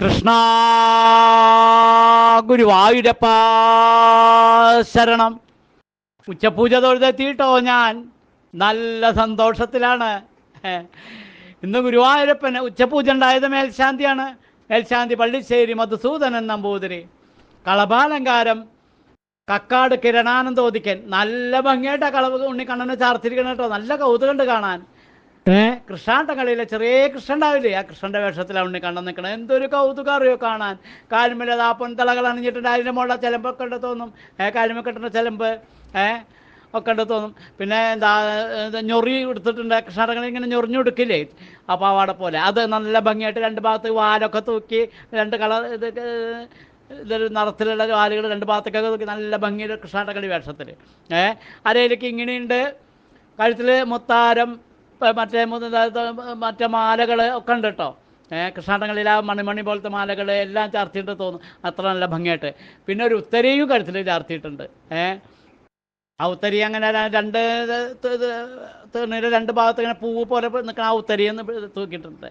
കൃഷ്ണ ഗുരുവായൂരപ്പ ശരണം. ഉച്ചപൂജ തൊഴുതെത്തിയിട്ടോ ഞാൻ? നല്ല സന്തോഷത്തിലാണ്. ഇന്ന് ഗുരുവായൂരപ്പന് ഉച്ചപൂജ ഉണ്ടായത് മേൽശാന്തിയാണ്. മേൽശാന്തി പള്ളിശ്ശേരി മധുസൂദനൻ നമ്പൂതിരി. കളഭാലങ്കാരം കക്കാട് കിരണാനന്ദോദിക്കൻ. നല്ല ഭംഗിയായിട്ടാണ് കളവ് ഉണ്ണിക്കണ്ണനെ ചാർത്തിരിക്കണം കേട്ടോ. നല്ല കൗതുകമുണ്ട് കാണാൻ. കളിയിലെ ചെറിയ കൃഷ്ണൻ ഉണ്ടാവില്ലേ ആ കൃഷ്ണന്റെ വേഷത്തിലാണ് ഉണ്ണിക്കണ്ണൻ നിൽക്കണം എന്തൊരു കൗതുകം അറിയോ കാണാൻ. കാലുമല ആ പൊൻതളകൾ അണിഞ്ഞിട്ടുണ്ട്. അതിന്റെ മുകളിൽ ചിലമ്പൊക്കെ ഉണ്ട് തോന്നും. കാലുമ കെട്ടുന്ന ചിലമ്പ്. ഏഹ് ഒക്കെ ഉണ്ട് തോന്നും. പിന്നെ എന്താ ഞൊറി എടുത്തിട്ടുണ്ട്. കൃഷ്ണാടങ്ങൾ ഇങ്ങനെ ഞൊറിഞ്ഞെടുക്കില്ലേ? ആ പാവാട പോലെ. അത് നല്ല ഭംഗിയായിട്ട് രണ്ട് ഭാഗത്ത് വാലൊക്കെ തൂക്കി രണ്ട് കളർ ഇത് ഇതൊരു നിറത്തിലുള്ള വാലുകൾ രണ്ട് ഭാഗത്തൊക്കെ തൂക്കി നല്ല ഭംഗിയുടെ കൃഷ്ണാടകളി വേഷത്തിൽ ഏഹ് അരയിലേക്ക് ഇങ്ങനെയുണ്ട്. കഴുത്തിൽ മുത്താരം മറ്റേ മറ്റേ മാലകൾ ഒക്കെ ഉണ്ട് കേട്ടോ കൃഷ്ണാട്ടങ്ങളിൽ ആ മണിമണി പോലത്തെ മാലകൾ എല്ലാം ചാർത്തിയിട്ട് തോന്നും അത്ര നല്ല ഭംഗിയായിട്ട്. പിന്നെ ഒരു ഉത്തരയും കഴുത്തിൽ ചാർത്തിയിട്ടുണ്ട്. ഏഹ് ആ ഉത്തരി അങ്ങനെ രണ്ട് തീർന്നിട്ട് രണ്ട് ഭാഗത്ത് ഇങ്ങനെ പൂവ് പോലെ നിൽക്കണ ആ ഉത്തരി എന്ന് തൂക്കിയിട്ടുണ്ട്.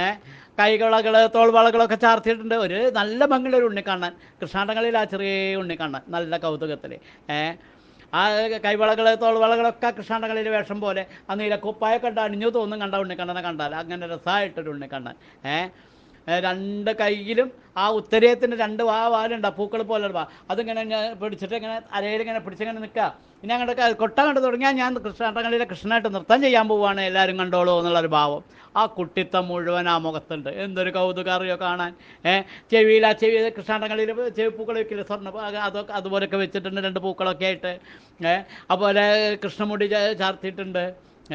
ഏഹ് കൈകളകൾ തോൾവളകളൊക്കെ ചാർത്തിയിട്ടുണ്ട്. ഒരു നല്ല ഭംഗിയുള്ള ഒരു ഉണ്ണിക്കണ്ണൻ. കൃഷ്ണാട്ടങ്ങളിൽ ആ ചെറിയ ഉണ്ണിക്കണ്ണൻ. നല്ല കൗതുകത്തിൽ ഏഹ് ആ കൈവളകൾ തോൾവളകളൊക്കെ കൃഷ്ണാട്ടകളിൽ വേഷം പോലെ ആ കുപ്പായ കണ്ട അണിഞ്ഞു തോന്നും കണ്ട ഉണ്ണിക്കണ്ണനെ കണ്ടാൽ. അങ്ങനെ രസമായിട്ടൊരു ഉണ്ണിക്കണ്ണൻ. ഏഹ് രണ്ട് കൈയിലും ആ ഉത്തരേത്തിന്റെ രണ്ട് വാ വാലുണ്ട് പൂക്കൾ പോലെ വാ. അതിങ്ങനെ ഞാൻ പിടിച്ചിട്ട് ഇങ്ങനെ അരയിൽ ഇങ്ങനെ പിടിച്ചിങ്ങനെ നിൽക്കുക. പിന്നെ അങ്ങോട്ട് കൊട്ട കണ്ടു തുടങ്ങിയാൽ ഞാൻ കൃഷ്ണാട്ടങ്ങളിലെ കൃഷ്ണനായിട്ട് നൃത്തം ചെയ്യാൻ പോവുകയാണ് എല്ലാവരും കണ്ടോളൂ എന്നുള്ളൊരു ഭാവം. ആ കുട്ടിത്തം മുഴുവൻ ആ മുഖത്തുണ്ട്. എന്തൊരു കൗതുകറിയോ കാണാൻ? ചെവിയിൽ ആ ചെവി കൃഷ്ണാട്ടങ്ങളിൽ ചെവി പൂക്കൾ വെക്കില്ല? സ്വർണ അതൊക്കെ അതുപോലെയൊക്കെ വെച്ചിട്ടുണ്ട് രണ്ട് പൂക്കളൊക്കെ ആയിട്ട്. അതുപോലെ കൃഷ്ണമുടി ചാർത്തിയിട്ടുണ്ട്.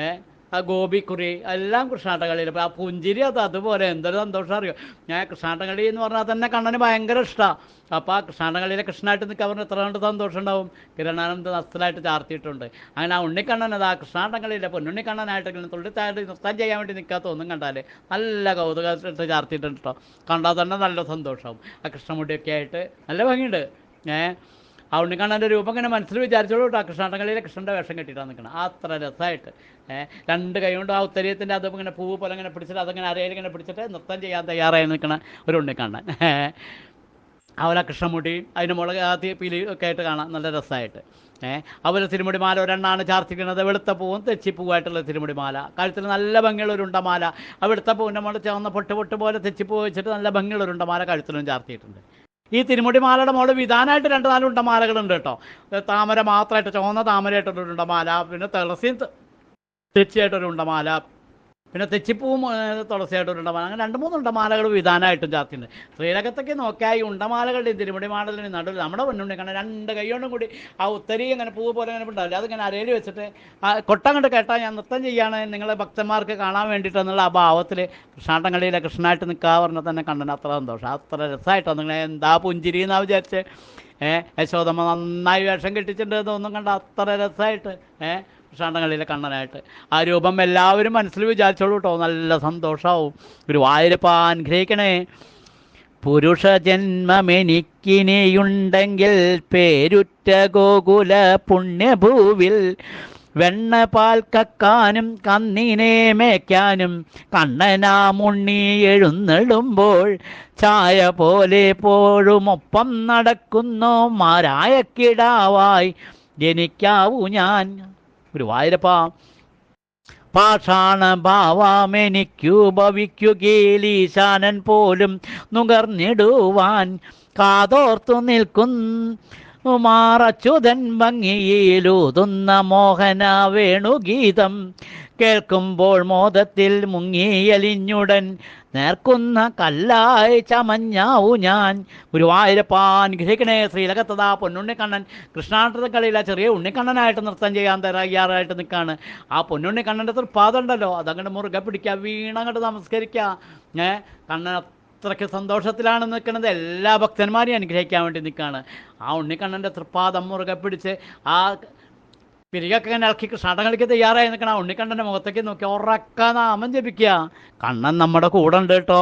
ഏ ആ ഗോപിക്കുറി എല്ലാം കൃഷ്ണാട്ടകളിയിൽ ആ പുഞ്ചിരി അത് അതുപോലെ എന്തൊരു സന്തോഷം അറിയോ? ഞാൻ കൃഷ്ണാട്ടകളി എന്ന് പറഞ്ഞാൽ തന്നെ കണ്ണന് ഭയങ്കര ഇഷ്ടമാണ് അപ്പോൾ ആ കൃഷ്ണാട്ടകളിയിലെ കൃഷ്ണനായിട്ട് നിൽക്കാൻ പറഞ്ഞാൽ എത്ര കണ്ട് സന്തോഷം ഉണ്ടാവും. കിരണാനന്ദ നസ്തലായിട്ട് ചാർത്തിയിട്ടുണ്ട്. അങ്ങനെ ആ ഉണ്ണിക്കണ്ണൻ അത് ആ കൃഷ്ണാട്ടകളിയിലെ പൊന്നുണ്ണിക്കണ്ണനായിട്ട് തുള്ളിത്തായിട്ട് നൃത്തം ചെയ്യാൻ വേണ്ടി നിൽക്കാത്ത ഒന്നും കണ്ടാൽ നല്ല കൗതുകമായിട്ട് ചാർത്തിയിട്ടുണ്ട് കേട്ടോ കണ്ടാൽ തന്നെ നല്ല സന്തോഷമാവും ആ കൃഷ്ണമുടിയൊക്കെ ആയിട്ട് നല്ല ഭംഗിയുണ്ട്. ഏഹ് ആ ഉണ്ണിക്കണ്ണന്റെ രൂപം ഇങ്ങനെ മനസ്സിൽ വിചാരിച്ചോളൂ കേട്ടോ കൃഷ്ണാട്ടകളിലെ കൃഷ്ണന്റെ വേഷം കെട്ടിയിട്ടാണ് നിൽക്കണം അത്ര രസമായിട്ട് രണ്ട് കൈ കൊണ്ട് ആ ഉത്തരീയത്തിന്റെ അത് ഇങ്ങനെ പൂവ് പോലെ ഇങ്ങനെ പിടിച്ചിട്ട് അതങ്ങനെ അരയിൽ ഇങ്ങനെ പിടിച്ചിട്ട് നൃത്തം ചെയ്യാൻ തയ്യാറായി നിൽക്കണ ഒരു ഉണ്ണിക്കണ്ണൻ അവരെ അവല കൃഷ്ണമുടി അതിന് മുളക് ആ തീപ്പിലി പിലി ഒക്കെ ആയിട്ട് കാണാം നല്ല രസമായിട്ട് ഏഹ് അവർ തിരുമുടി മാല ഒരെണ്ണാണ് ചാർത്തിക്കുന്നത്. വെളുത്ത പൂവും തെച്ചിപ്പൂവായിട്ടുള്ള തിരുമുടി മാല കഴുത്തിൽ നല്ല ഭംഗിയുള്ള ഒരു ഉണ്ടമാല. ആ വെളുത്ത പൂവിന്റെ മുകളിൽ ചേർന്ന പൊട്ട് പൊട്ട് പോലെ തെച്ചിപ്പൂ വെച്ചിട്ട് നല്ല ഭംഗിയുള്ള ഒരു ഉണ്ടമാല കഴുത്തിലും ചാർത്തിയിട്ടുണ്ട്. ഈ തിരുമുടി മാലയുടെ മോൾ വിധാനമായിട്ട് രണ്ട് നാല് ഉണ്ടമാലകളുണ്ട് കേട്ടോ. താമര മാത്രമായിട്ട് ചുവന്ന താമരയായിട്ടൊരു ഉണ്ടമാല പിന്നെ തുളസിയും ത- തെച്ചിയായിട്ടൊരു ഉണ്ടമാല. പിന്നെ തെച്ചിപ്പൂവും തുളസിയായിട്ട് ഒരു ഉണ്ടമാല അങ്ങനെ രണ്ട് മൂന്ന് ഉണ്ടമാലകൾ വിധാനമായിട്ടും ചാർത്തിയുണ്ട് ശ്രീലകത്തൊക്കെ നോക്കിയാൽ ഈ ഉണ്ടമാലകളുടെ തിരുമുടി മാടലിന് നടുവിൽ നമ്മുടെ മുന്നുണ്ടി കാരണം രണ്ട് കൈയോടും കൂടി ആ ഉത്തരി ഇങ്ങനെ പൂവ് പോലെ ഇങ്ങനെ ഉണ്ടാവില്ല അതിങ്ങനെ അരയിൽ വെച്ചിട്ട് ആ കൊട്ടം കണ്ട് കേട്ടാൽ ഞാൻ നൃത്തം ചെയ്യാണ്. നിങ്ങളെ ഭക്തന്മാർക്ക് കാണാൻ വേണ്ടിയിട്ടെന്നുള്ള ആ ഭാവത്തിൽ കൃഷ്ണാട്ടങ്ങളിലെ കൃഷ്ണനായിട്ട് നിൽക്കുക പറഞ്ഞാൽ തന്നെ കണ്ടന് അത്ര സന്തോഷം. അത്ര രസമായിട്ടാണ് നിങ്ങൾ എന്താ പുഞ്ചിരി എന്നാ വിചാരിച്ച്? ഏഹ് യശോദമ്മ നന്നായി വേഷം കെട്ടിച്ചിട്ടുണ്ട് എന്നൊന്നും കണ്ട അത്ര രസമായിട്ട്. ഏ കൃഷ്ണാട്ടങ്ങളിലെ കണ്ണനായിട്ട്. ആ രൂപം എല്ലാവരും മനസ്സിൽ വിചാരിച്ചോളൂ കേട്ടോ. നല്ല സന്തോഷമാവും ഒരു വായൂരപ്പ അനുഗ്രഹിക്കണേ. പുരുഷ ജന്മമെനിക്കിനിയുണ്ടെങ്കിൽ പേരുറ്റ ഗോകുല പുണ്യഭൂവിൽ വെണ്ണ പാൽ കക്കാനും കന്നിനെ മേയ്ക്കാനും കണ്ണനാമുണ്ണി എഴുന്നള്ളുമ്പോൾ ചായ പോലെ പോഴുമൊപ്പം നടക്കുന്നു. മാരായ കിടാവായി ജനിക്കാവൂ ഞാൻ. ഒരു വായൂരപ്പ പാഷാണ ഭാവാമെനിക്കു ഭവിക്കുകീലീശാനൻ പോലും നുകർന്നിടുവാൻ കാതോർത്തു നിൽക്കുന്നു മാറച്ചുതൻ ഭംഗിയിലൂതുന്ന മോഹന വേണുഗീതം കേൾക്കുമ്പോൾ മോദത്തിൽ മുങ്ങിയലിഞ്ഞുടൻ നേർക്കുന്ന കല്ലായി ചമഞ്ഞാവു ഞാൻ. ഗുരുവായൂരപ്പാൻ ഗ്രഹിക്കണേ ശ്രീലകത്തതാ പൊന്നുണ്ണിക്കണ്ണൻ. കൃഷ്ണാട്ടകളിയില്ല ചെറിയ ഉണ്ണിക്കണ്ണനായിട്ട് നൃത്തം ചെയ്യാൻ തയ്യാറായിട്ട് നിൽക്കുകയാണ് ആ പൊന്നുണ്ണിക്കണ്ണന്റെ തൃപ്പാദം ഉണ്ടല്ലോ അതങ്ങോട്ട് മുറുകെ പിടിക്കുക വീണങ്ങോട്ട് നമസ്കരിക്കുക ഏ കണ്ണൻ അത്രയ്ക്ക് സന്തോഷത്തിലാണ് നിൽക്കുന്നത്. എല്ലാ ഭക്തന്മാരെയും അനുഗ്രഹിക്കാൻ വേണ്ടി നിൽക്കുകയാണ് ആ ഉണ്ണിക്കണ്ണന്റെ തൃപ്പാദം മുറുകെ പിടിച്ച് ആ പിരികൊക്കെ ഇങ്ങനെ ഇളക്കി കൃഷ്ണാട്ടം കളിക്ക് തയ്യാറായി നിൽക്കണം ഉണ്ണിക്കണ്ണന്റെ മുഖത്തേക്ക് നോക്കി ഉറക്ക നാമം ജപിക്കുക. കണ്ണൻ നമ്മുടെ കൂടെ ഉണ്ട് കേട്ടോ.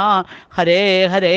ഹരേ ഹരേ